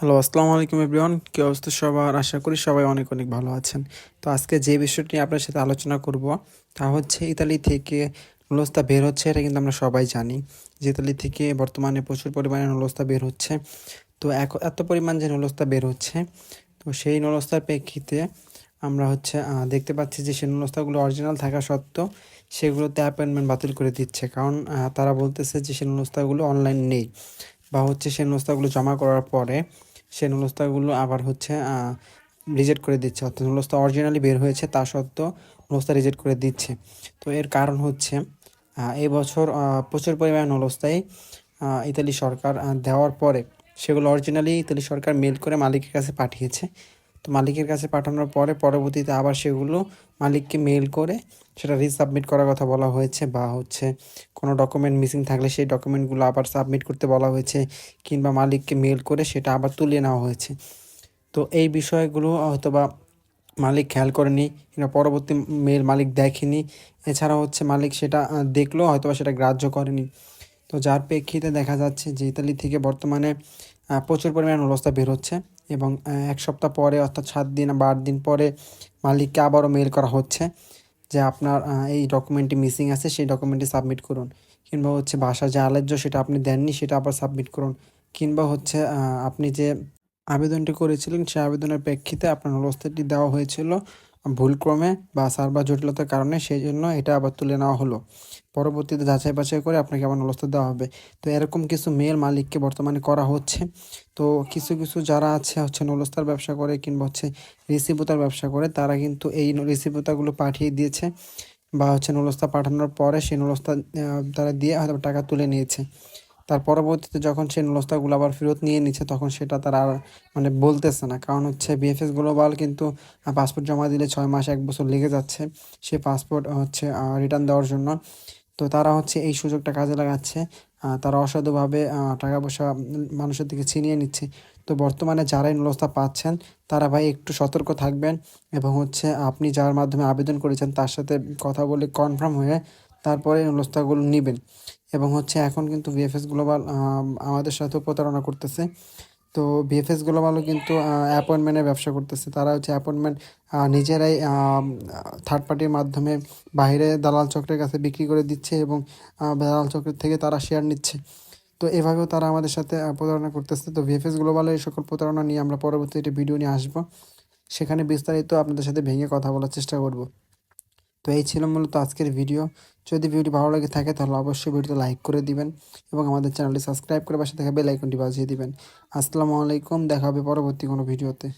Hello, আসসালামু আলাইকুম everyone. কী অবস্থা সবার? আশা করি সবাই অনেক অনেক ভালো আছেন। তো আজকে যে বিষয়টি আপনার সাথে আলোচনা করব, তা হচ্ছে ইতালি থেকে নলস্তা বের হচ্ছে, এটা কিন্তু আমরা সবাই জানি। যে ইতালি থেকে বর্তমানে প্রচুর পরিমাণে নলস্তা বের হচ্ছে। তো এক- এত পরিমাণ যে নলস্তা বের হচ্ছে, তো সেই নলস্তার প্রেক্ষিতে আমরা হচ্ছে দেখতে পাচ্ছি যে সেই নলস্তাগুলো অরিজিনাল থাকা সত্ত্বেও সেগুলোতে অ্যাপয়েন্টমেন্ট বাতিল করে দিচ্ছে। কারণ তারা বলতেছে যে সেই নলস্তাগুলো অনলাইন নেই বা হচ্ছে সেই নলস্তাগুলো জমা করার পরে সেই নুলস্তাগুলো আবার হচ্ছে রিজেক্ট করে দিচ্ছে। অর্থাৎ নুলস্তা অরিজিনালি বের হয়েছে তা সত্ত্বেও নুলস্তা রিজেক্ট করে দিচ্ছে। তো এর কারণ হচ্ছে আহ, এই বছর প্রচুর পরিমাণে নুলস্তাই ইতালি সরকার দেওয়ার পরে সেগুলো অরিজিনালি ইতালি সরকার মেল করে মালিকের কাছে পাঠিয়েছে। তো মালিকের কাছে পাঠানোর পরে পরবর্তীতে আবার সেগুলো মালিককে মেল করে সেটা রিসাবমিট করার কথা বলা হয়েছে বা হচ্ছে কোনো ডকুমেন্ট মিসিং থাকলে সেই ডকুমেন্টগুলো আবার সাবমিট করতে বলা হয়েছে কিংবা মালিককে মেল করে সেটা আবার তুলে নেওয়া হয়েছে। তো এই বিষয়গুলো হয়তোবা মালিক খেয়াল করেনি কিংবা পরবর্তী মেল মালিক দেখেনি। এছাড়া হচ্ছে মালিক সেটা দেখলেও হয়তোবা সেটা গ্রাহ্য করেনি। তো যার প্রেক্ষিতে দেখা যাচ্ছে যে ইতালি থেকে বর্তমানে প্রচুর পরিমাণ অবস্থা বের হচ্ছে এবং এক সপ্তাহ পরে অর্থাৎ সাত দিন বা আট দিন পরে মালিককে আবারও মেল করা হচ্ছে। যে আপনার এই ডকুমেন্টটি মিসিং আছে, সেই ডকুমেন্টটি সাবমিট করুন। কিংবা হচ্ছে ভাষা যা আলোচ্য সেটা আপনি দেননি, সেটা আবার সাবমিট করুন। কিংবা হচ্ছে আপনি যে আবেদনটি করেছিলেন, সেই আবেদনের প্রেক্ষিতে আপনার অবস্থাটি দেওয়া হয়েছিল। ভুলক্রমে বা সার্ভার জটিলতার কারণে সেই জন্য এটা আবার তুলে নেওয়া হলো। পরবর্তীতে যাচাই বাছাই করে আপনাকে আবার নলস্তা দেওয়া হবে। তো এরকম কিছু মেল মালিককে বর্তমানে করা হচ্ছে। তো কিছু কিছু যারা আছে, হচ্ছে নলস্তার ব্যবসা করে কিংবা হচ্ছে রিসিভুতার ব্যবসা করে, তারা কিন্তু এই রিসিভুতাগুলো পাঠিয়ে দিয়েছে বা হচ্ছে নলস্তা পাঠানোর পরে সেই নলস্তা তারা দিয়ে হয়তো টাকা তুলে নিয়েছে। তার পরবর্তীতে যখন সেই নলস্তাগুলো আবার ফেরত নিয়ে নিচ্ছে, তখন সেটা তারা আর মানে বলতেছে না। কারণ হচ্ছে বিএফএস গ্লোবাল কিন্তু পাসপোর্ট জমা দিলে ছয় মাস এক বছর লেগে যাচ্ছে সে পাসপোর্ট হচ্ছে রিটার্ন দেওয়ার জন্য। তো তারা হচ্ছে এই সুযোগটা কাজে লাগাচ্ছে তারা অসাধুভাবে টাকা পয়সা মানুষের দিকে ছিনিয়ে নিচ্ছে। তো বর্তমানে যারাই নলস্তা পাচ্ছেন, তারা ভাই একটু সতর্ক থাকবেন এবং হচ্ছে আপনি যার মাধ্যমে আবেদন করেছেন তার সাথে কথা বলে কনফার্ম হয়ে তারপরে নলস্তাগুলো নেবেন। এবং হচ্ছে এখন কিন্তু ভিএফএস গ্লোবাল আমাদের সাথেও প্রতারণা করতেছে। তো ভিএফএস গ্লোবালও কিন্তু অ্যাপয়েন্টমেন্টের ব্যবসা করতেছে। তারা হচ্ছে অ্যাপয়েন্টমেন্ট নিজেরাই থার্ড পার্টির মাধ্যমে বাইরে দালাল চক্রের কাছে বিক্রি করে দিচ্ছে এবং দালাল চক্রের থেকে তারা শেয়ার নিচ্ছে। তো এভাবেও তারা আমাদের সাথে প্রতারণা করতেছে। তো ভিএফএস গ্লোবালের এই সকল প্রতারণা নিয়ে আমরা পরবর্তী একটি ভিডিও নিয়ে আসব। সেখানে বিস্তারিত আপনাদের সাথে ভেঙে কথা বলার চেষ্টা করব। তো এই ছিল মূলত আজকের ভিডিও। যদি ভিডিওটি ভালো লাগে থাকে, তাহলে অবশ্যই ভিডিওতে লাইক করে দিবেন এবং আমাদের চ্যানেলটি সাবস্ক্রাইব করে পাশে থাকা বেল আইকনটি বাজিয়ে দিবেন। আসসালামু আলাইকুম, দেখা হবে পরবর্তী কোনো ভিডিওতে।